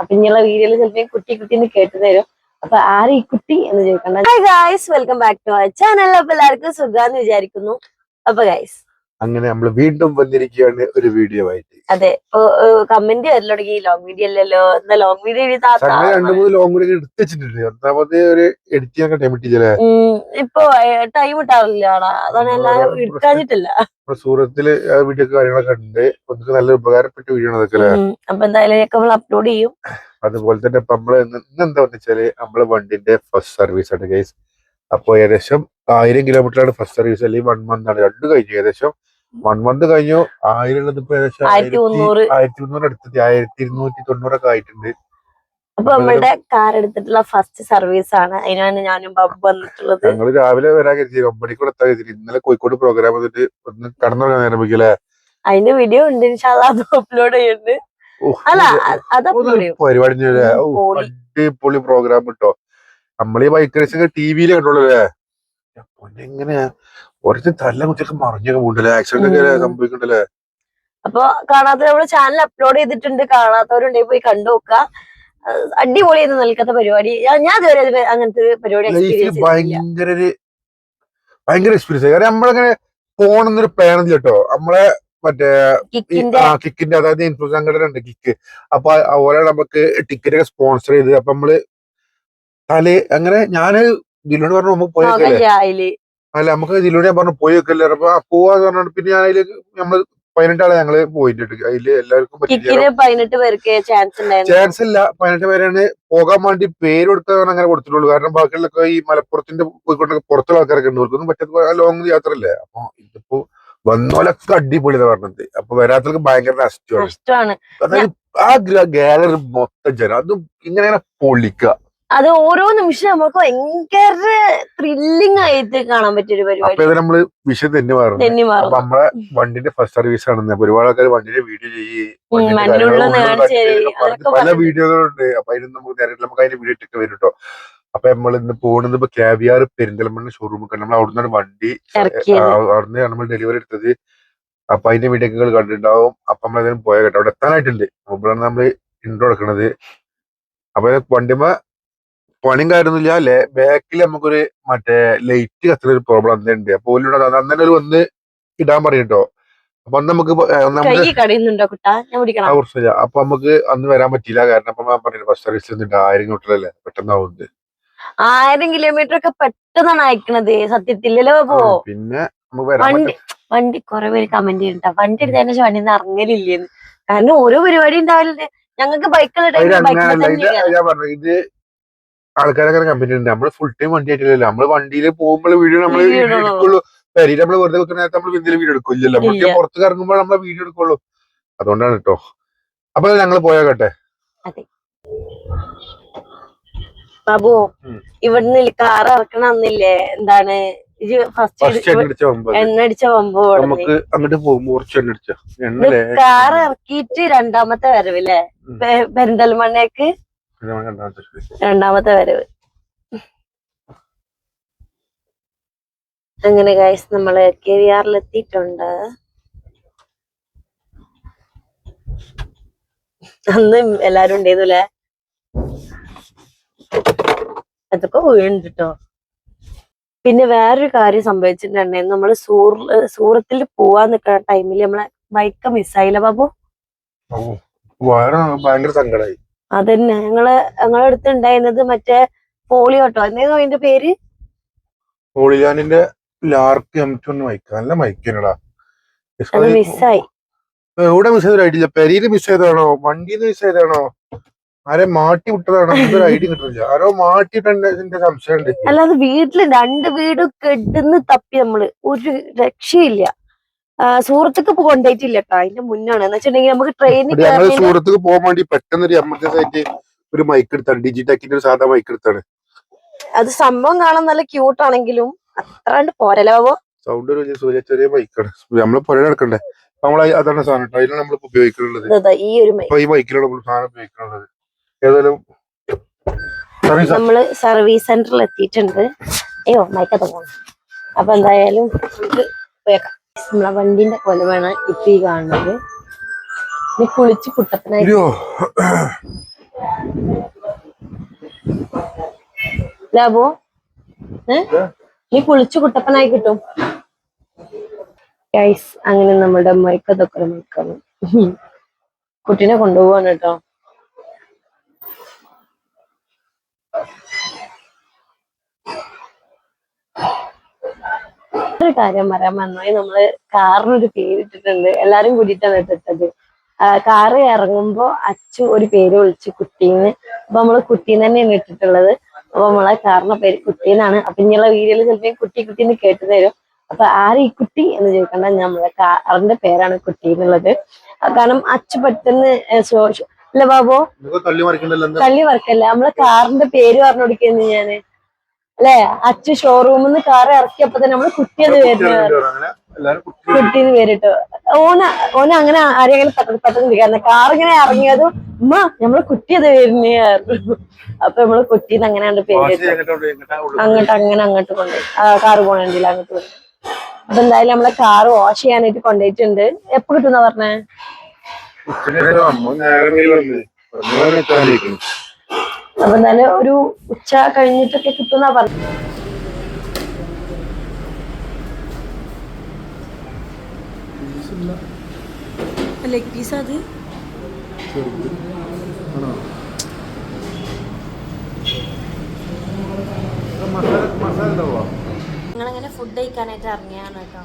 അപ്പൊ ഇനിയുള്ള വീഡിയോയിൽ ചിലപ്പോൾ കുട്ടി കുട്ടി എന്ന് കേട്ടു തരും. അപ്പൊ ആര് ഈ കുട്ടി എന്ന് ചോദിക്കണ്ട. Guys welcome back to our channel അപ്പൊ എല്ലാവർക്കും സുഖാന്ന് വിചാരിക്കുന്നു. അപ്പൊ ഗൈസ് അങ്ങനെ നമ്മൾ വീണ്ടും വന്നിരിക്കുകയാണ് ഒരു വീഡിയോ ആയിട്ട്. അതെ കമന്റ് തുടങ്ങി. ലോങ് വീഡിയോ അല്ലല്ലോ. ലോങ് വീഡിയോ അങ്ങനെ രണ്ടു മൂന്ന് ലോങ് വീഡിയോ എടുത്ത് വെച്ചിട്ടുണ്ട്. ഒന്നാമത് ഒരു എഡിറ്റ് ചെയ്യാൻ ടൈം കിട്ടിയില്ലേ ഇപ്പൊ ടൈം കിട്ടാറില്ല അതാണ് എല്ലാരും എടുക്കാഞ്ഞിട്ടില്ല. നമ്മുടെ സൂറത്തിൽ വീഡിയോ കാര്യങ്ങളൊക്കെ ഉണ്ട്. നമുക്ക് നല്ല ഉപകാരപ്പെട്ട വീഡിയോ അതൊക്കെ അപ്പൊ എന്തായാലും നമ്മൾ അപ്ലോഡ് ചെയ്യും. അതുപോലെ തന്നെ ഇപ്പൊ നമ്മൾ ഇന്ന് ഇന്ന് എന്താ വെച്ചാൽ നമ്മളെ വണ്ടിന്റെ ഫസ്റ്റ് സർവീസ് ആണ് ഗൈസ് അപ്പൊ ഏകദേശം ആയിരം കിലോമീറ്ററാണ് ഫസ്റ്റ് സർവീസ് അല്ലെങ്കിൽ വൺ മന്ത് ആണ്. രണ്ട് കഴിഞ്ഞു. ഏകദേശം വൺ മന്ത് കഴിഞ്ഞു. ആയിരം ഉള്ളത് ഇപ്പൊ ഏകദേശം ആയിരത്തി മുന്നൂറ്. ആയിരത്തി മുന്നൂറ് അടുത്തത്. ആയിരത്തി ഇരുന്നൂറ്റി തൊണ്ണൂറൊക്കെ ആയിട്ടുണ്ട്. അപ്പൊ നമ്മളുടെ കാർ എടുത്തിട്ടുള്ള ഫസ്റ്റ് സർവീസ് ആണ്. അതിനാണ് ഞാനും ബാബു വന്നിട്ടുള്ളത്. ഞങ്ങൾ രാവിലെ വരാൻ കരുതി ഒമ്പണിക്കൂടെ എത്താൻ കരുതി ഇന്നലെ കോഴിക്കോട് പ്രോഗ്രാം വന്നിട്ട് ഒന്ന് കടന്നുറങ്ങാൻ നേരം വെക്കില്ലേ അതിന്റെ വീഡിയോ ഉണ്ട്. ഇൻഷാല്ലാ അത് അപ്ലോഡ് ചെയ്യുന്നുണ്ട് അല്ല അതൊക്കെ അത് പരിപാടി. അടിപൊളി പ്രോഗ്രാം കിട്ടോ നമ്മളീ ബൈക്ക് റേസിംഗ് ടി വിയിൽ കണ്ടോളൂ അല്ലേ പൊന്നെ എങ്ങനെയാ ഒരച്ച് തല്ല കുത്തിയൊക്കെ മറിഞ്ഞൊക്കെ പോണ്ടല്ലേ ആക്സിഡന്റ് ഒക്കെ ഉം. സംഭവിക്കണ്ടല്ലേ അപ്പൊ കാണാത്ത നമ്മൾ ചാനൽ അപ്ലോഡ് ചെയ്തിട്ടുണ്ട്. കാണാത്തവരുണ്ടെങ്കിൽ പോയി കണ്ടു നോക്കുക. അടിപൊളി അടിപൊളിയായിരുന്നു നൽകാത്ത പരിപാടി. ഞാൻ- ഇതുവരെ ഇത് അങ്ങനത്തെ ഒരു പരിപാടി എക്സ്പീരിയൻസ് ഭയങ്കര ഒരു ഭയങ്കര എക്സ്പീരിയൻസ് കാരണം നമ്മളങ്ങനെ പോണെന്നൊരു പ്ലാനില്ല കേട്ടോ നമ്മളെ മറ്റേ കിക്കിന്റെ അതായത് ഇൻഫ്ലുവൻസ് സംഘടന ഉണ്ട് കിക്ക് അപ്പൊ അതുപോലെ നമുക്ക് ടിക്കറ്റ് ഒക്കെ സ്പോൺസർ ചെയ്ത് അപ്പൊ നമ്മൾ തലേ അങ്ങനെ ഞാൻ ദിലോട് പറഞ്ഞു നമുക്ക് പോയേക്കല്ലേ അല്ല നമുക്ക് ജില്ലോട് ഞാൻ പറഞ്ഞു പോയി വെക്കല്ലേ? അപ്പൊ ആ പോവാന്ന് പറഞ്ഞിട്ട് പിന്നെ ഞാൻ അതിൽ നമ്മൾ പതിനെട്ടാളെ ഞങ്ങൾ പോയിട്ട് അതിൽ എല്ലാവർക്കും പതിനെട്ട് പേർക്ക് ചാൻസ് ഇല്ല. പതിനെട്ട് പേരാണ് പോകാൻ വേണ്ടി പേര് കൊടുക്കാൻ അങ്ങനെ കൊടുത്തിട്ടുള്ളൂ. കാരണം ബാക്കിയുള്ളൊക്കെ ഈ മലപ്പുറത്തിന്റെ പോയിക്കൊണ്ടൊക്കെ പുറത്തുള്ള ആൾക്കാരൊക്കെ ഉണ്ട്. അവർക്കൊന്നും പറ്റാത്ത ലോങ് യാത്ര അല്ലേ അപ്പൊ ഇതിപ്പോ വന്നോലൊക്കെ അടിപൊളി പറഞ്ഞത്. അപ്പൊ വരാത്തവർക്ക് ഭയങ്കര നഷ്ടമാണ്. ആ ഗാലറി മൊത്തം ജനം. അതും ഇങ്ങനെ ഇങ്ങനെ പൊളിക്കുക അത് ഓരോ നിമിഷം നമുക്ക് ഭയങ്കര ത്രില്ലിംഗ് ആയിട്ട് കാണാൻ പറ്റിയൊരു ഒരു പരിപാടി നമ്മൾ വിഷയം തന്നെ മാറും തെന്നി അപ്പൊ മാറും നമ്മളെ വണ്ടിന്റെ ഫസ്റ്റ് സർവീസ് ആണ് ഒരുപാട് ആൾക്കാർ വണ്ടിന്റെ വീഡിയോ ചെയ്യും പല. വീഡിയോകളുണ്ട്. അപ്പൊ അതിന് നമുക്ക് നേരിട്ട് നമുക്ക് അതിന്റെ വീഡിയോ ഇട്ടൊക്കെ വരും കേട്ടോ അപ്പൊ നമ്മൾ ഇന്ന് പോകുന്നത് ഇപ്പൊ കാവിയാർ പെരിന്തൽമണ്ണ ഷോറൂമിൽ നമ്മൾ അവിടുന്ന് വണ്ടി അവിടുന്ന് നമ്മൾ ഡെലിവറി എടുത്തത്. അപ്പൊ അതിന്റെ വീഡിയോകൾ കണ്ടിട്ടുണ്ടാവും. അപ്പൊ നമ്മൾ അതിന് പോയ കേട്ടോ. അവിടെ എത്താനായിട്ടുണ്ട്. അപ്പോഴാണ് നമ്മൾ ഇൻട്രോ എടുക്കണത്. അപ്പൊ വണ്ടിമ പണിയും കാര്യമൊന്നുമില്ല അല്ലെ ബാക്കിൽ നമുക്കൊരു മറ്റേ ലൈറ്റ് കത്തുന്ന ഒരു പ്രോബ്ലം അന്നുണ്ട് അപ്പൊ ഓലോട് അന്നെ ഒരു വന്ന് ഇടാൻ പറയും കേട്ടോ അപ്പൊ അന്ന് നമുക്ക് കുറച്ചില്ല അപ്പൊ നമുക്ക് അന്ന് വരാൻ പറ്റിയില്ല. കാരണം അപ്പൊ ഞാൻ പറഞ്ഞു ബസ് സർവീസിൽ നിന്നിട്ട് ആയിരം പെട്ടെന്ന് പെട്ടെന്നാവുന്നത് ആയിരം കിലോമീറ്റർ ഒക്കെ പെട്ടെന്നാണ് അയക്കണത്. സത്യത്തില്ലല്ലോ പിന്നെ വണ്ടി വണ്ടി കുറെ പേര് കമന്റ് ചെയ്തിട്ടാ വണ്ടി എടുത്തതിന് ശേഷം വണ്ടി ഇറങ്ങലില്ലേന്ന്. കാരണം ഓരോ പരിപാടി ഉണ്ടാവില്ലേ ഞങ്ങൾക്ക് ബൈക്കുള്ള ടൈമിൽ ബൈക്കിൽ ഇത് കയറാം. ഞാൻ പറഞ്ഞു ഇത് ആൾക്കാരൊക്കെ കമ്പനി ഉണ്ട്. നമ്മൾ ഫുൾ ടൈം വണ്ടി ആയിട്ടില്ലല്ലോ. നമ്മൾ വണ്ടിയിൽ പോകുമ്പോൾ വീഡിയോ നമ്മൾ വീഡിയോ. എടുക്കുള്ളൂ. പെരീര് നമ്മൾ വെറുതെ വെക്കുന്ന നേരത്തെ നമ്മൾ എന്തെങ്കിലും വീഡിയോ എടുക്കില്ലല്ലോ. നമ്മൾ ഇല്ല. പുറത്ത് ഇറങ്ങുമ്പോൾ നമ്മളെ വീഡിയോ എടുക്കുള്ളൂ. അതുകൊണ്ടാണ് കേട്ടോ അപ്പൊ ഞങ്ങൾ പോയാകട്ടെ. ബാബു. ഇവിടുന്ന് കാർ ഇറക്കണ അന്നില്ലേ? എന്താണ്? ഇത് ഫസ്റ്റ് ഫസ്റ്റ് എണ്ണ അടിച്ച മുമ്പ് എണ്ണ അടിച്ച പമ്പ് നമുക്ക് അങ്ങോട്ട് പോകുമ്പോ കുറച്ച് എണ്ണ കാർ ഇറക്കിയിട്ട് രണ്ടാമത്തെ വരവില്ലേ പെരിന്തൽമണ്ണേക്ക് രണ്ടാമത്തെ വരവ്. അങ്ങനെ ഗൈസ് നമ്മൾ കെ വി ആറിൽ എത്തിയിട്ടുണ്ട്. അന്ന് എല്ലാരും ഉണ്ടായിരുന്നുല്ലേ അതൊക്കെ വീണുണ്ട് കേട്ടോ പിന്നെ വേറൊരു കാര്യം സംഭവിച്ചിട്ടുണ്ടായിരുന്നു നമ്മൾ സൂർ സൂറത്തിൽ പോവാൻ നിൽക്കുന്ന ടൈമിൽ നമ്മളെ ബൈക്ക് മിസ്സായില്ല ബാബു? ഭയങ്കര സങ്കടമായി അതന്നെ. ഞങ്ങൾ ഞങ്ങളെ അടുത്ത് ഉണ്ടായിരുന്നത് മറ്റേ പോളിയോട്ടോ എന്തായിരുന്നു അതിന്റെ പേര്? പോളിയാനിന്റെ ലാർക്ക് എം ടു മൈക്ക്. നല്ല മൈക്കിനടാ. മിസ്സായി. എവിടെ മിസ് ചെയ്തൊരു പെരീര് മിസ് ചെയ്തതാണോ വണ്ടിന്ന് മിസ് ചെയ്തതാണോ ആരെ മാറ്റി വിട്ടതാണോ? ഒരു ഐഡിയ കിട്ടുന്നില്ല. ആരോ മാറ്റിയിട്ടുണ്ട് സംശയം ഉണ്ട് അല്ലാതെ വീട്ടിൽ രണ്ട് വീട് കെടുന്ന് തപ്പി നമ്മൾ. ഒരു രക്ഷയില്ല. സൂറത്തേക്ക് കൊണ്ടുപോയിട്ടില്ല കേട്ടോ അതിന്റെ മുന്നാണ്. എന്ന് വെച്ചിട്ടുണ്ടെങ്കിൽ നമുക്ക് ട്രെയിനിൽ സൂറത്തേക്ക് പോകാൻ വേണ്ടി പെട്ടെന്ന് ഒരു എമർജൻസി ആയിട്ട് ഒരു മൈക്ക് എടുത്താണ്. ഡിജിടെക്കിന്റെ ഒരു സാധാ മൈക്ക് എടുത്താണ്. അത് സംഭവം കാണാൻ നല്ല ക്യൂട്ട് ആണെങ്കിലും അത്രാണ്ട് പോരല്ലോ ബാബു? സൗണ്ട് ഒരു ചെറിയ ചെറിയ മൈക്കാണ് നമ്മൾ പുഴ നടക്കണ്ടേ? നമ്മൾ അതാണ് സാധനം അതിലാണ് നമ്മൾ ഉപയോഗിക്കുന്നുള്ളത് ഇതാ ഈ ഒരു ഈ മൈക്കിലാണ് നമ്മൾ സാധനം ഉപയോഗിക്കുന്നത് ഏതായാലും നമ്മൾ സർവീസ് സെന്ററിൽ എത്തിയിട്ടുണ്ട്. അയ്യോ മൈക്കത്ത് പോണം അപ്പൊ എന്തായാലും നമുക്ക് പോയേക്കാം നമ്മളെ വണ്ടിന്റെ കൊലമാണ് ഇപ്പൊ ഈ കാണുന്നത്. നീ കുളിച്ച് കുട്ടപ്പനായിട്ടോ നീ കുളിച്ച് കുട്ടപ്പനായി കിട്ടും. ഗൈസ് അങ്ങനെ നമ്മളുടെ മൈക്കതൊക്കെ മൈക്കാണ് കുട്ടീനെ കൊണ്ടുപോവാണ് കേട്ടോ. ഒരു കാര്യം പറയാൻ വന്നായി നമ്മൾ കാറിനൊരു പേരിട്ടിട്ടുണ്ട്. എല്ലാരും കൂടിയിട്ടാണ് ഇട്ടിട്ടത്. ആ, കാറ് ഇറങ്ങുമ്പോ അച്ചു ഒരു പേര് വിളിച്ചു കുട്ടീന്ന്. അപ്പൊ നമ്മൾ കുട്ടീന്ന് തന്നെയാണ് ഇട്ടിട്ടുള്ളത്. അപ്പൊ നമ്മളെ കാറിന്റെ പേര് കുട്ടീന്നാണ്. അപ്പൊ ഇനിയുള്ള വീഡിയോയിൽ ചിലപ്പോ കുട്ടി കുട്ടീന്ന് കേട്ടു തരും. അപ്പൊ ആര് ഈ കുട്ടി എന്ന് ചോദിക്കണ്ട. നമ്മളെ കാറിന്റെ പേരാണ് കുട്ടി എന്നുള്ളത്. കാരണം അച്ചു പെട്ടെന്ന് അല്ലെ ബാബോ. തള്ളി വർക്കല്ല നമ്മളെ കാറിന്റെ പേര് പറഞ്ഞു കൊടുക്കുന്നു ഞാൻ. അല്ലെ? അച്ഛ ഷോറൂമിൽ നിന്ന് കാർ ഇറക്കിയപ്പോ തന്നെ നമ്മൾ കുട്ടിയത് വരുന്നത് കുട്ടീന്ന് പേരിട്ടു ഓന ഓന അങ്ങനെ ആരെങ്കിലും പെട്ടെന്ന് പെട്ടെന്ന് കാരണം കാർ ഇങ്ങനെ ഇറങ്ങിയതും ഉമ്മ നമ്മൾ കുട്ടിയത് വരുന്നേ അപ്പൊ നമ്മൾ കുട്ടിന്ന് അങ്ങനെയാണ് വാശി പേരിട്ടു? അങ്ങോട്ട് അങ്ങനെ അങ്ങോട്ട് കൊണ്ട് കാറ് പോണേണ്ടില്ല അങ്ങോട്ട് പോയി. അപ്പൊ എന്തായാലും നമ്മളെ കാറ് വാഷ് ചെയ്യാനായിട്ട് കൊണ്ടുപോയിട്ടുണ്ട് എപ്പോ കിട്ടുന്ന പറഞ്ഞേ? അപ്പൊ നല്ല ഒരു ഉച്ച കഴിഞ്ഞിട്ടൊക്കെ കിട്ടുന്ന പറഞ്ഞു ലെഗ് പീസ് അത്? ഞങ്ങളങ്ങനെ ഫുഡ് കഴിക്കാനായിട്ട് ഇറങ്ങിയാണ് കേട്ടോ.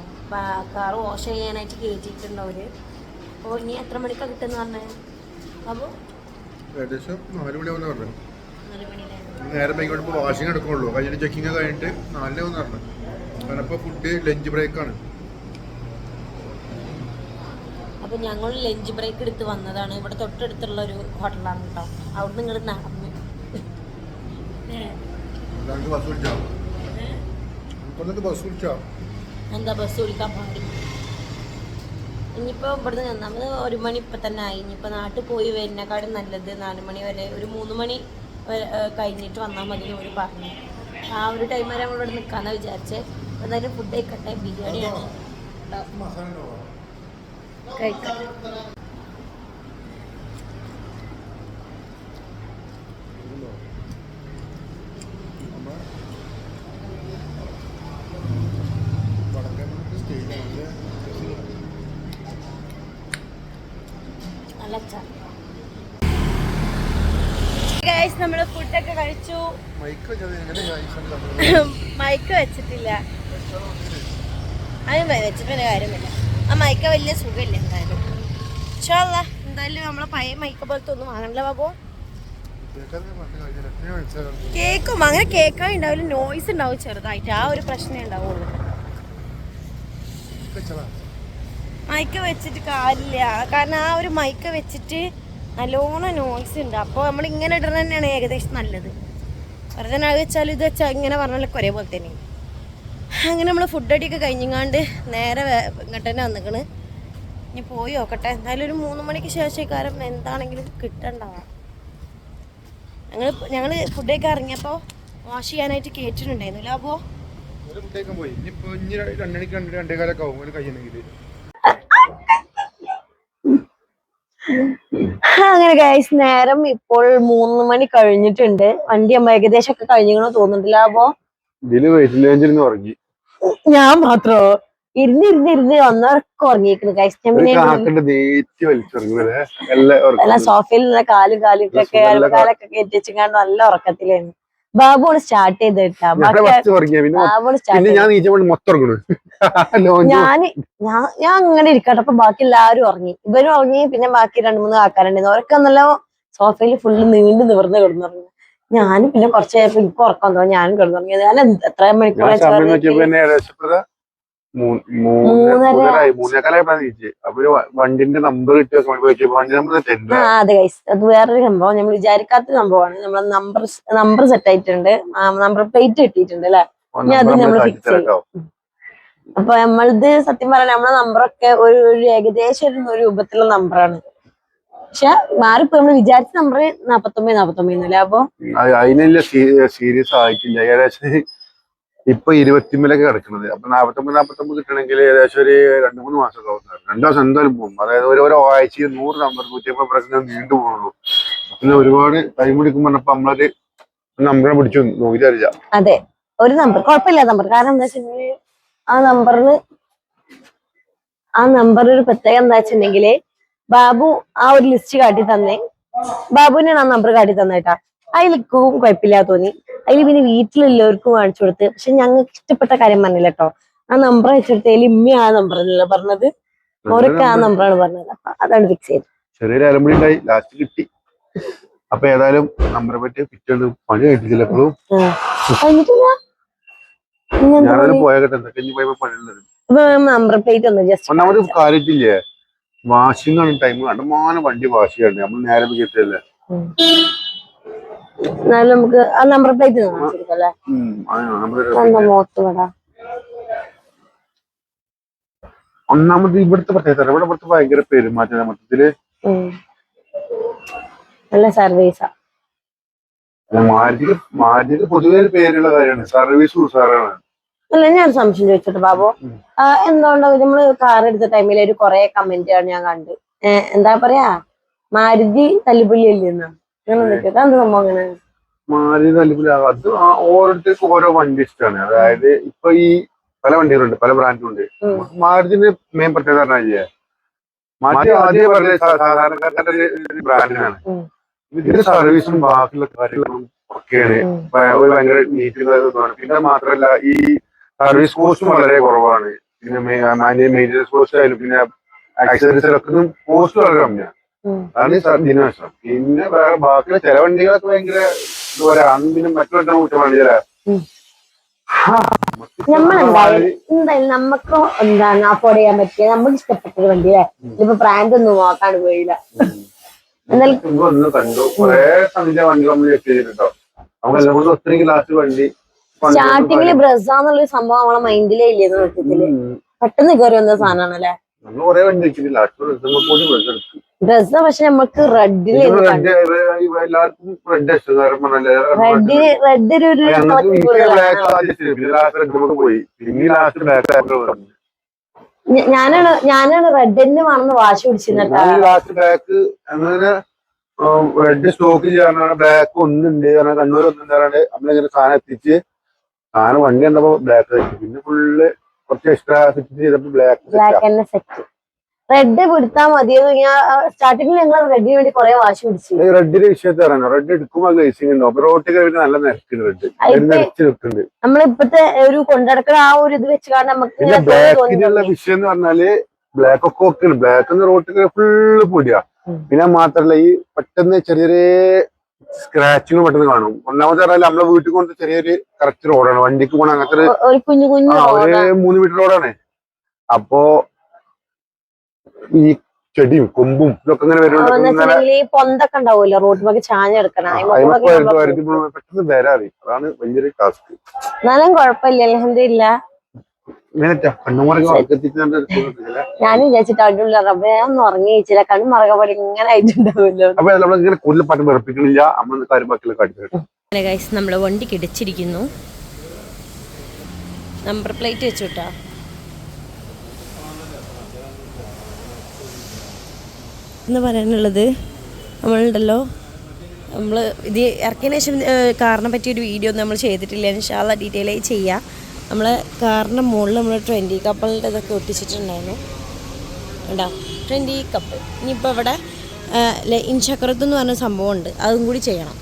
കാർ വാഷ് ചെയ്യാനായിട്ട് കയറ്റിയിട്ടുണ്ട് അവർ. അപ്പോൾ ഇനി എത്ര മണിക്കാണ് കിട്ടുന്ന പറഞ്ഞത് അപ്പോൾ ഏകദേശം നാല് മണിയാവുന്ന പറഞ്ഞു. നേരം വൈകിട്ട് വാഷിംഗ് എടുക്കുള്ളൂ കഴിഞ്ഞ ചെക്കിങ് കഴിഞ്ഞിട്ട് നാലിനാവുന്ന പറഞ്ഞു കാരണം ഇപ്പോൾ ഫുഡ് ലഞ്ച് ബ്രേക്കാണ് അപ്പൊ ഞങ്ങൾ ലഞ്ച് ബ്രേക്ക് എടുത്ത് വന്നതാണ്. ഇവിടെ തൊട്ടടുത്തുള്ള ഒരു ഹോട്ടലാണ് കേട്ടോ അവിടെ നിങ്ങൾ നടന്നു. എന്താ ബസ് വിളിക്കാൻ പാടില്ല ഇനിയിപ്പോ ഇവിടുന്ന് നമ്മൾ ഒരു മണി ഇപ്പൊ തന്നെ ആയി. ഇനിയിപ്പോ നാട്ടിൽ പോയി വരുന്നേക്കാളും നല്ലത് നാല് മണി വരെ. ഒരു മൂന്ന് മണി കഴിഞ്ഞിട്ട് വന്നാൽ മതി അവർ പറഞ്ഞു. ആ ഒരു ടൈം വരെ അവിടെ നിൽക്കാന്ന് വിചാരിച്ച്. എന്തായാലും ഫുഡ് കഴിക്കട്ടെ. ബിരിയാണിയാണ്. കഴിക്കട്ടെ ഗൈസ് നമ്മൾ ഫുഡൊക്കെ കഴിച്ചു. മൈക്ക് വെച്ചിട്ടില്ല. അത് വെച്ചിട്ട് പിന്നെ കാര്യമില്ല. ആ മൈക്ക വലിയ സുഖമില്ല എന്തായാലും. ചോള എന്തായാലും നമ്മളെ പഴയ മൈക്ക പോലത്തെ ഒന്നും വാങ്ങണല്ലോ ബാബു. കേക്കും അങ്ങനെ കേൾക്കാൻ ഉണ്ടാവില്ല നോയ്സ് ഉണ്ടാവും ചെറുതായിട്ട്. ആ ഒരു പ്രശ്നമേ ഉണ്ടാവുള്ളൂ. മൈക്ക് വെച്ചിട്ട് കാര്യമില്ല. കാരണം ആ ഒരു മൈക്ക് വെച്ചിട്ട് നല്ലോണം നോയ്സ് ഉണ്ട്. അപ്പോൾ നമ്മൾ ഇങ്ങനെ ഇടുന്നത് തന്നെയാണ് ഏകദേശം നല്ലത്. വെറുതെ വെച്ചാൽ ഇത് വെച്ചാൽ ഇങ്ങനെ പറഞ്ഞാലൊക്കെ ഒരേപോലെ തന്നെ. അങ്ങനെ നമ്മൾ ഫുഡ് അടിയൊക്കെ കഴിഞ്ഞങ്ങാണ്ട് നേരെ ഇങ്ങോട്ട് തന്നെ വന്നിക്കണ്. ഇനി പോയി നോക്കട്ടെ. എന്തായാലും ഒരു മൂന്ന് മണിക്ക് ശേഷം എന്താണെങ്കിലും കിട്ടണ്ടാവാം. ഞങ്ങൾ ഞങ്ങൾ ഫുഡൊക്കെ ഇറങ്ങിയപ്പോൾ വാഷ് ചെയ്യാനായിട്ട് കേട്ടിട്ടുണ്ടായിരുന്നില്ല. അപ്പോൾ പോയി. ഇനിയിപ്പോൾ ഇനി രണ്ട് രണ്ടേ ആവും. ഒരു അങ്ങനെ ഗൈസ് നേരം ഇപ്പോൾ മൂന്ന് മണി കഴിഞ്ഞിട്ടുണ്ട്. വണ്ടി അമ്മ ഏകദേശം ഒക്കെ കഴിഞ്ഞോ തോന്നുന്നില്ല അപ്പോ? ഇതിൽ ഉറങ്ങി. ഞാൻ മാത്രോ? ഇരുന്ന് ഇരുന്ന് ഇരുന്ന് ഒന്നവർക്ക് ഉറങ്ങിയിരിക്കുന്നു ഗൈസ് ഞാൻ സോഫയിൽ നിന്ന് കാലും കാലും ഒക്കെ കാലൊക്കെ കെട്ടിച്ചുകൊണ്ട് നല്ല ഉറക്കത്തിലായിരുന്നു. ബാബുണ് സ്റ്റാർട്ട് ചെയ്ത് കിട്ടാ. ഞാൻ ബാക്കി ഫസ്റ്റ് ഉറങ്ങിയ പിന്നെ ഞാൻ ഞാൻ ഞാൻ അങ്ങനെ ഇരിക്കട്ടെ. അപ്പൊ ബാക്കി എല്ലാരും ഉറങ്ങി. ഇവരും ഉറങ്ങി പിന്നെ ബാക്കി രണ്ടു മൂന്ന് ആൾക്കാരുണ്ടായിരുന്നു. അവരൊക്കെ നല്ല സോഫയിൽ ഫുള്ള് നീണ്ടു നിവർന്ന് കിടന്നുറങ്ങി. ഞാനും പിന്നെ കുറച്ച് കഴിഞ്ഞപ്പോ എനിക്ക് ഉറക്കം തോന്നി ഞാനും കിടന്നുറങ്ങി. ഞാൻ എത്ര മണിക്കൂർ വണ്ടിന്റെ നമ്പർ അതെ വേറൊരു സംഭവം. നമ്മൾ വിചാരിക്കാത്ത സംഭവമാണ്. നമ്മളെ നമ്പർ നമ്പർ സെറ്റ് ആയിട്ടുണ്ട്. നമ്പർ പ്ലേറ്റ് കിട്ടിയിട്ടുണ്ട് അല്ലെ? ഇനി അത് നമ്മൾ ഫിക്സ് ചെയ്യും. അപ്പൊ നമ്മളത് സത്യം പറയാൻ നമ്മളെ നമ്പറൊക്കെ ഒരു ഒരു ഏകദേശം ഒരു രൂപത്തിലുള്ള നമ്പറാണ് പക്ഷെ മാറിപ്പോ നമ്മൾ വിചാരിച്ച നമ്പർ നാപ്പത്തൊമ്പത് നാപ്പത്തൊമ്പത് അല്ലേ? അപ്പൊ അതിനുള്ള സീരിയസ് ആയിട്ടില്ല. ഏകദേശം ഇപ്പൊ ഇരുപത്തിമൂലൊക്കെ കിടക്കുന്നത്. അപ്പൊ നാപ്പത്തൊമ്പത് നാപ്പത്തൊമ്പത് കിട്ടണമെങ്കിൽ ഏകദേശം ഒരു രണ്ട് മൂന്ന് മാസം ആവും രണ്ടു ദിവസം എന്തായാലും പോകും. അതായത് ഒരു ആഴ്ച നൂറ് നമ്പർ നൂറ്റി അമ്പത് പ്രശ്നം നീണ്ടു പോകുള്ളൂ. പിന്നെ ഒരുപാട് ടൈം എടുക്കും പറഞ്ഞപ്പോ നമ്മളൊരു നമ്മളെ പിടിച്ചു നോക്കി അറിയില്ല അതെ. ഒരു നമ്പർ കുഴപ്പമില്ല നമ്പർ കാരണം എന്താ ആ നമ്പറിന് ആ നമ്പർ ഒരു പ്രത്യേകം എന്താ വെച്ചിട്ടുണ്ടെങ്കിൽ ബാബു ആ ഒരു ലിസ്റ്റ് കാട്ടി തന്നെ ബാബുവിനാണ് ആ നമ്പർ കാട്ടി. തന്നേട്ടാ അതിലേക്കും കുഴപ്പമില്ല തോന്നി. അതിൽ പിന്നെ വീട്ടിലുള്ളവർക്ക് കാണിച്ചു കൊടുത്ത്. പക്ഷെ ഞങ്ങൾക്ക് ഇഷ്ടപ്പെട്ട കാര്യം പറഞ്ഞില്ല കേട്ടോ. ആ നമ്പർ അയച്ചെടുത്തതിൽ ഇമ്മി ആ നമ്പർ അല്ലല്ലോ പറഞ്ഞത്. ഓരൊക്കെ ആ നമ്പറാണ് പറഞ്ഞത്. അപ്പൊ അതാണ് ഫിക്സ് ചെയ്തത്. ചെറിയൊരു അലമ്പടി ഉണ്ടായി. ലാസ്റ്റ് കിട്ടി. അപ്പൊ ഏതായാലും നമ്പറെ പറ്റി പിറ്റേന്ന് പണി കഴിച്ചില്ല എപ്പോഴും ഞാനത് പോയാകട്ടെ എന്തൊക്കെ ഇനി പോയപ്പോ പണിയുള്ളത് നമ്പർ പ്ലേറ്റ് ഒന്ന് ജസ്റ്റ് ഒന്നാമത് കാര്യത്തില്ലേ? വാഷിംഗ് ആണ് ടൈം കണ്ടമാനം വണ്ടി വാഷ് ചെയ്യണ്ടേ നമ്മൾ നേരെ കിട്ടിയല്ലേ എന്നാലും നമുക്ക് ആ നമ്പർ പ്ലേറ്റ് മോത്ത് കട ഒന്നാമത് ഇവിടുത്തെ പ്രത്യേകത ഇവിടെ ഇവിടുത്തെ ഭയങ്കര പെരുമാറ്റം. മൊത്തത്തിൽ. നല്ല സർവീസാ മാരുതിക്ക് മാരുതിക്ക് പൊതുവേ ഒരു പേരുള്ള കാര്യമാണ്. സർവീസ് അല്ല ഞാൻ സംശയം ചോദിച്ചിട്ട് ബാബു. ഉം. ആ, എന്തുകൊണ്ടാ നമ്മൾ കാർ എടുത്ത ടൈമിൽ ഒരു കൊറേ കമന്റുകൾ ഞാൻ കണ്ടു. എന്താ പറയാ? മാരുതി തല്ലുപുള്ളി അല്ലെന്നാ തല്ലിപ്പില്ല അത്. ഓരോരുത്തർക്കും ഓരോ വണ്ടി ഇഷ്ടമാണ്. അതായത് ഇപ്പൊ ഈ പല വണ്ടികളുണ്ട് പല ബ്രാൻഡും ഉണ്ട്. മാരുതിന്റെ മെയിൻ പ്രത്യേകത പറഞ്ഞാൽ മാരുതി ആദ്യം പറഞ്ഞ സാ- സാധാരണക്കാരുടെ ഒരു ബ്രാൻഡിനാണ്. ഇതിന്റെ സർവീസും ബാക്കിയുള്ള കാര്യങ്ങളും ഒക്കെയാണ്. ഒരു ഭയങ്കര നീറ്റുള്ളതാണ് പിന്നെ മാത്രമല്ല ഈ സർവീസ് കോസ്റ്റും വളരെ കുറവാണ്. പിന്നെ മെയിന്റെനൻസ് കോസ്റ്റ് ആയാലും പിന്നെ ആക്സസറീസിലൊക്കെ കോസ്റ്റ് വളരെ കമ്മിയാണ്. അതാണ് ഈ സ- ഇതിന് നഷ്ടം പിന്നെ വേറെ ബാക്കിയുള്ള ചില വണ്ടികളൊക്കെ ഭയങ്കര ഇതുപോലെ അന്തിനും അന്ന് പിന്നെ മറ്റു വണ്ടി ചില എന്തായാലും നമുക്ക് എന്താണ് അഫോർഡ് ചെയ്യാൻ പറ്റിയ നമുക്ക് ഇഷ്ടപ്പെട്ട വണ്ടി അല്ലേ ഇപ്പൊ ബ്രാൻഡ് ഒന്നും നോക്കാണ്ട് പോയില്ല. കണ്ടു. കുറെ സംഖ്യ വണ്ടി നമ്മൾ ചെക്ക് ചെയ്തിട്ടുണ്ടോ? നമുക്ക് എല്ലാം ഒത്തിരി ലാസ്റ്റ് വണ്ടി സ്റ്റാർട്ടിങ്ങിൽ ബ്രസ എന്നുള്ളൊരു സംഭവം നമ്മളെ മൈൻഡിലേ ഇല്ലേ സത്യത്തിൽ പെട്ടെന്ന് കയറി വന്ന സാധനമാണ് അല്ലെ നമ്മൾ കുറെ വണ്ടി പക്ഷെ നമുക്ക് എല്ലാവർക്കും റെഡ് റെഡ് ഒരു ബ്ലാക്ക് പോയി. പിന്നെ ലാസ്റ്റ് ഞാനാണ് ഞാനാണ് റെഡ് തന്നെ വേണമെന്ന് വാശി പിടിച്ചിരുന്നട്ടാ ലാസ്റ്റ് ബ്ലാക്ക് അങ്ങനെ റെഡ് സ്റ്റോക്ക് ചെയ്യാനാണ് ബ്ലാക്ക് ഒന്നുണ്ട് കണ്ണൂർ ഒന്നും തരാണ്ട് നമ്മളിങ്ങനെ സാധനം എത്തിച്ച് സാധനം വണ്ടി കണ്ടപ്പോ ബ്ലാക്ക് പിന്നെ ഫുള്ള് കുറച്ച് എക്സ്ട്രാ ഫിറ്റ് ചെയ്തപ്പോ ബ്ലാക്ക് ബ്ലാക്ക് തന്നെ സെറ്റ് റെഡ് പിടുത്താ മതിയെന്ന് ഞാൻ സ്റ്റാർട്ടിങ്ങിൽ ഞങ്ങൾ റെഡിന് വേണ്ടി കുറെ വാശി പിടിച്ചു. റെഡിന്റെ വിഷയത്തിൽ പറയണോ റെഡ് ഗ്ലേസിംഗ് ഉണ്ടോ റോട്ടിൽ നല്ല നിരക്കുണ്ട് റെഡ് അതിപ്പോ- നിരച്ച് നിൽക്കുന്നുണ്ട് നമ്മളിപ്പത്തെ ഒരു കൊണ്ടടക്കുന്ന ആ ഒരു ഇത് വെച്ച് കാരണം നമുക്ക് ബ്ലാക്കിനുള്ള വിഷയം എന്ന് പറഞ്ഞാൽ ബ്ലാക്ക് ഒക്കെ ഒക്കെ ബ്ലാക്ക് റോട്ടിൽ ഫുള്ള് പൊടിയാ. പിന്നെ മാത്രല്ല ഈ പെട്ടെന്ന് ചെറിയ ചെറിയ സ്ക്രാച്ചിങ് പെട്ടെന്ന് കാണും. ഒന്നാമത്തെ പറഞ്ഞാൽ നമ്മളെ വീട്ടിൽ കൊണ്ട് ചെറിയൊരു കറക്റ്റ് റോഡാണ് വണ്ടിക്ക് പോണ അങ്ങനത്തെ ഒരു. മൂന്ന് മീറ്റർ റോഡാണ് അപ്പോ ഈ ചെടിയും കൊമ്പും ഇതൊക്കെ ഇങ്ങനെ വരുന്നുണ്ട്. പെട്ടെന്ന് വരാറി അതാണ് വലിയൊരു ടാസ്ക് എന്നാലും കുഴപ്പമില്ല അലഹമില്ല ഞാൻ വിചാരിച്ചിട്ട് അവിടെ ഉള്ള റബ്ബേ ഒന്ന് ഉറങ്ങി വെച്ചില്ല കണ്ണു മറകപടി ഇങ്ങനെ ആയിട്ടുണ്ടാവുമല്ലോ. അല്ലെ ഗൈസ് നമ്മൾ വണ്ടി കിടച്ചിരിക്കുന്നു. നമ്പർ പ്ലേറ്റ് വെച്ചുട്ടാ എന്ന് പറയാനുള്ളത് നമ്മളുണ്ടല്ലോ. നമ്മൾ ഇത് ഇറക്കിയതിനു ശേഷം കാറിനെ പറ്റിയൊരു വീഡിയോ ഒന്നും നമ്മൾ ചെയ്തിട്ടില്ല. ഇൻഷാല്ല ഡീറ്റെയിൽ ആയി ചെയ്യാം. നമ്മൾ കാറിന്റെ മുകളിൽ നമ്മൾ ട്വന്റി കപ്പിളിന്റെ ഇതൊക്കെ ഒട്ടിച്ചിട്ടുണ്ടായിരുന്നു. കേട്ടോ ട്വന്റി കപ്പിൾ ഇനിയിപ്പോൾ ഇവിടെ ഇൻചക്രത്ത് എന്ന് പറഞ്ഞ സംഭവമുണ്ട്. അതും കൂടി ചെയ്യണം.